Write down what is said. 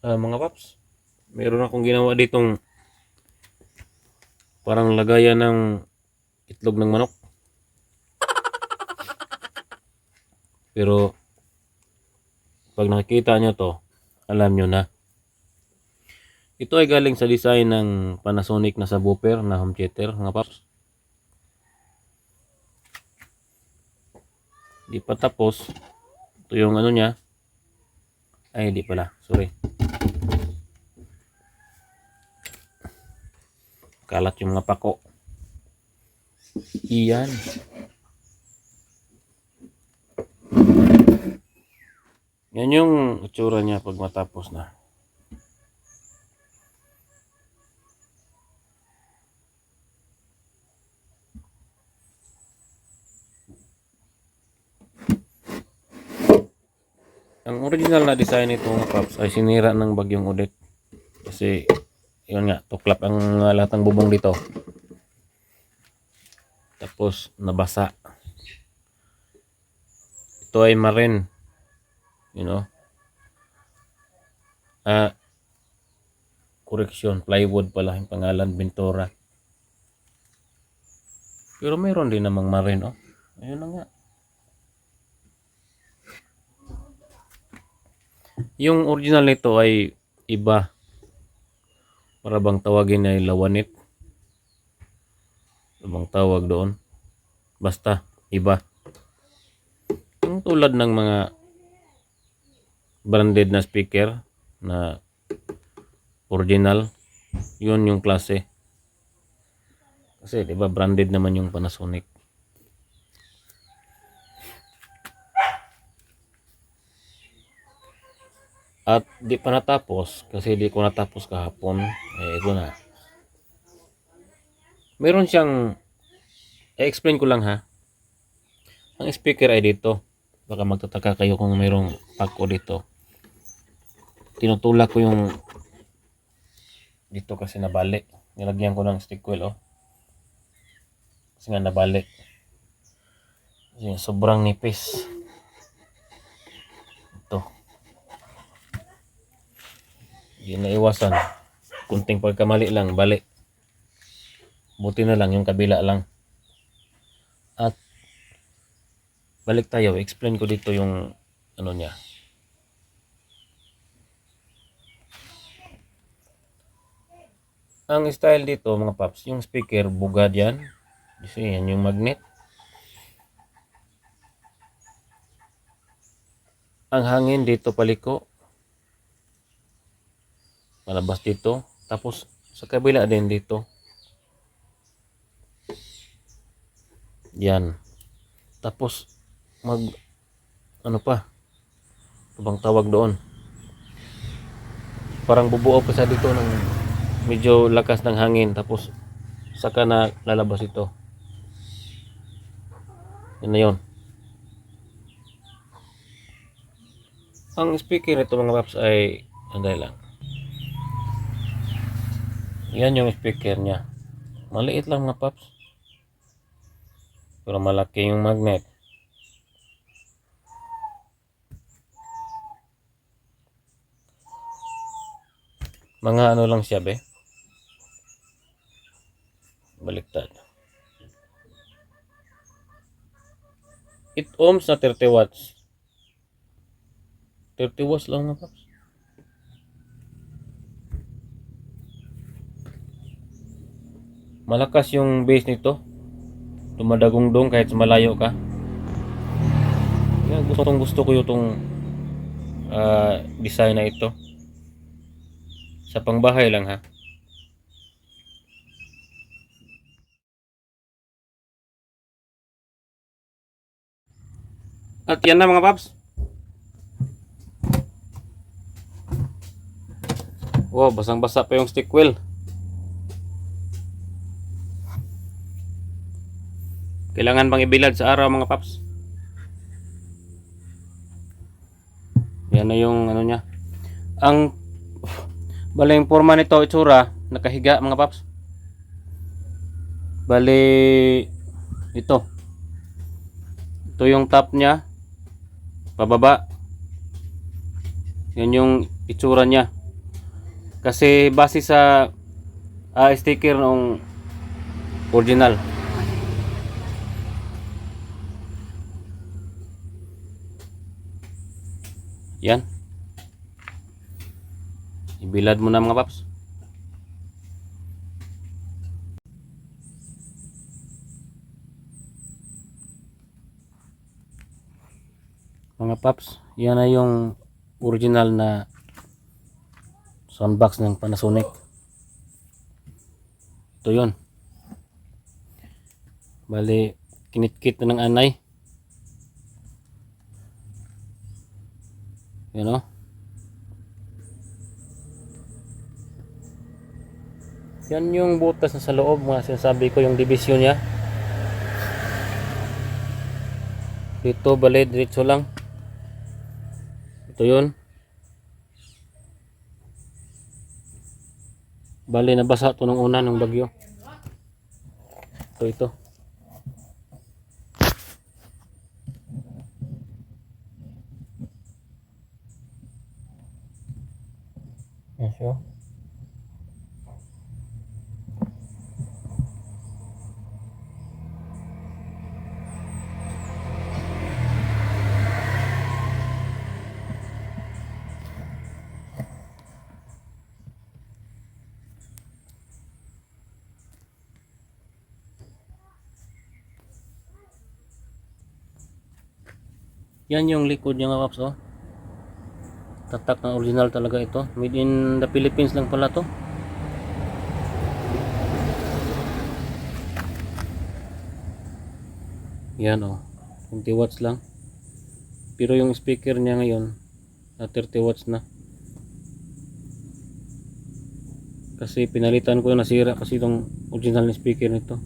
Ah, mga paps, meron akong ginawa ditong parang lagayan ng itlog ng manok. Pero pag nakikita nyo to, alam nyo na. Ito ay galing sa design ng Panasonic na subwoofer na home theater, mga paps. Di pa tapos. Ito yung ano niya. Ay, hindi pala. Sorry. Kalat yung mga pako. Iyan. Yan yung itsura niya pag matapos na. Ang original na design nito mga paps ay sinira ng bagyong Odette. Kasi yun nga, tuklap ang uh, lahat ng bubong dito. Tapos nabasa. Ito ay marin. You know. Ah, correction, plywood pala yung pangalan, Ventura. Pero meron din namang marin, oh. Ayun na nga. Yung original nito ay iba. Para bang tawagin ay lawanit. Ano bang tawag doon? Basta, iba. Yung tulad ng mga branded na speaker na original, yun yung klase. Kasi, di ba, branded naman yung Panasonic. At di pa natapos kasi di ko natapos kahapon. Eh, ito na. Meron siyang i-explain ko lang ha. Ang speaker ay dito. Baka magtataka kayo kung mayroong pako dito. Tinutulak ko yung dito kasi nabali. Nilagyan ko ng stick coil oh. Kasi nga nabali. Kasi sobrang nipis. Ito. Hindi na iwasan. Kunting pagkamali lang, bali. Buti na lang yung kabila lang. At balik tayo, explain ko dito yung ano niya. Ang style dito mga paps, yung speaker bugad yan. Kasi yan yung magnet. Ang hangin dito paliko, palabas dito. Tapos sa kabila din dito. Yan. Tapos mag ano pa? Ano bang tawag doon? Parang bubuo pa sa dito ng medyo lakas ng hangin. Tapos saka na lalabas ito. Yun na yun. Ang speaker nito mga paps ay anday lang yan yung speaker niya. Maliit lang mga paps. Pero malaki yung magnet. Mga ano lang siya be. Baliktad. 8 ohms na 30 watts. 30 watts lang mga paps. Malakas yung base nito. Dumadagong-dong kahit malayo ka. Yan, gusto, gusto ko yung uh, design na ito. Sa pangbahay lang ha? At yan na mga paps. Wow basang basa pa yung stick wheel Kailangan pang ibilad sa araw mga paps. Yan na yung ano niya. Ang bali yung forma nito itsura nakahiga mga paps. Bali ito. Ito yung top niya. Pababa. Yan yung itsura niya. Kasi base sa ah, sticker ng original. Yan. Ibilad mo na mga paps. Mga paps, yan na yung original na soundbox ng Panasonic. Ito yun. Bali, kinitkit na ng anay. Yan o. Yan yung butas na sa loob, mga sinasabi ko yung division niya. Dito, bali, diretso lang. Ito yun. Bali, nabasa to nung una ng bagyo. Ito, ito. Siya. Yan yung likod niya mga paps oh. Tatak na original talaga ito. Made in the Philippines lang pala to. Yan oh. 20 watts lang. Pero yung speaker niya ngayon na 30 watts na. Kasi pinalitan ko yung nasira kasi itong original na speaker nito.